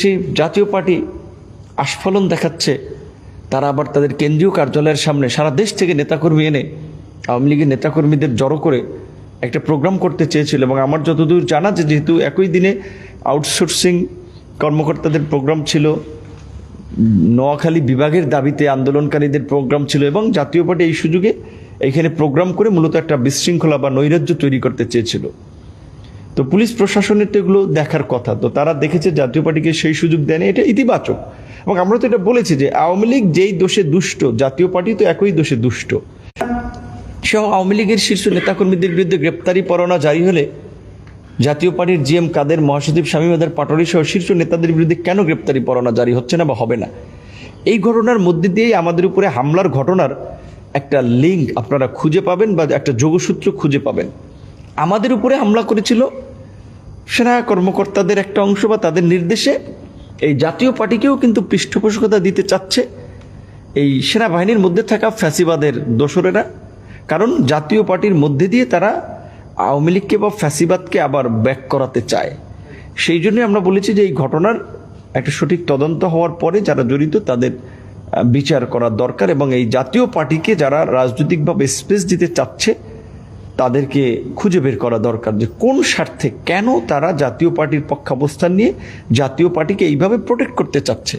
সেই জাতীয় পার্টি আস্ফলন দেখাচ্ছে, তারা আবার তাদের কেন্দ্রীয় কার্যালয়ের সামনে সারা দেশ থেকে নেতাকর্মী এনে আওয়ামী লীগের নেতাকর্মীদের জড়ো করে একটা প্রোগ্রাম করতে চেয়েছিল। এবং আমার যতদূর জানা যে যেহেতু একই দিনে আউটসোর্সিং কর্মকর্তাদের প্রোগ্রাম ছিল, নোয়াখালী বিভাগের দাবিতে আন্দোলনকারীদের প্রোগ্রাম ছিল এবং জাতীয় পার্টি এই সুযোগে এখানে প্রোগ্রাম করে মূলত একটা বিশৃঙ্খলা বা নৈরাজ্য তৈরি করতে চেয়েছিল। তো পুলিশ প্রশাসনের তো এগুলো দেখার কথা। তো তারা দেখেছে জাতীয় পার্টিকে সেই সুযোগ দেয়নি, এটা ইতিবাচক। এবং আমরা তো এটা বলেছি যে আওয়ামী লীগ যেই দোষে দুষ্ট, জাতীয় পার্টি তো একই দোষে দুষ্ট। সহ আওয়ামী লীগের শীর্ষ নেতাকর্মীদের বিরুদ্ধে গ্রেপ্তারি পরোয়ানা জারি হলে জাতীয় পার্টির জি এম কাদের, মহাসচিব শামীম আদার পাটোয়ারি সহ শীর্ষ নেতাদের বিরুদ্ধে কেন গ্রেপ্তারি পরোয়ানা জারি হচ্ছে না বা হবে না? এই ঘটনার মধ্যে দিয়েই আমাদের উপরে হামলার ঘটনার একটা লিঙ্ক আপনারা খুঁজে পাবেন বা একটা যোগসূত্র খুঁজে পাবেন। আমাদের উপরে হামলা করেছিল। সেনা কর্মকর্তাদের একটা অংশ বা তাদের নির্দেশে এই জাতীয় পার্টিকেও কিন্তু পৃষ্ঠপোষকতা দিতে চাচ্ছে এই সেনাবাহিনীর মধ্যে থাকা ফ্যাসিবাদের দোসরেরা। কারণ জাতীয় পার্টির মধ্যে দিয়ে তারা আওয়ামী লীগকে বা ফ্যাসিবাদকে আবার ব্যাক করাতে চায়। সেই জন্যই আমরা বলেছি যে এই ঘটনার একটা সঠিক তদন্ত হওয়ার পরে যারা জড়িত তাদের বিচার করা দরকার এবং এই জাতীয় পার্টিকে যারা রাজনৈতিকভাবে স্পেস দিতে চাচ্ছে তাদেরকে খুঁজে বের করা দরকার যে কোন স্বার্থে কেন তারা জাতীয় পার্টির পক্ষাবস্থান নিয়ে জাতীয় পার্টিকে এইভাবে প্রোটেক্ট করতে চাচ্ছে।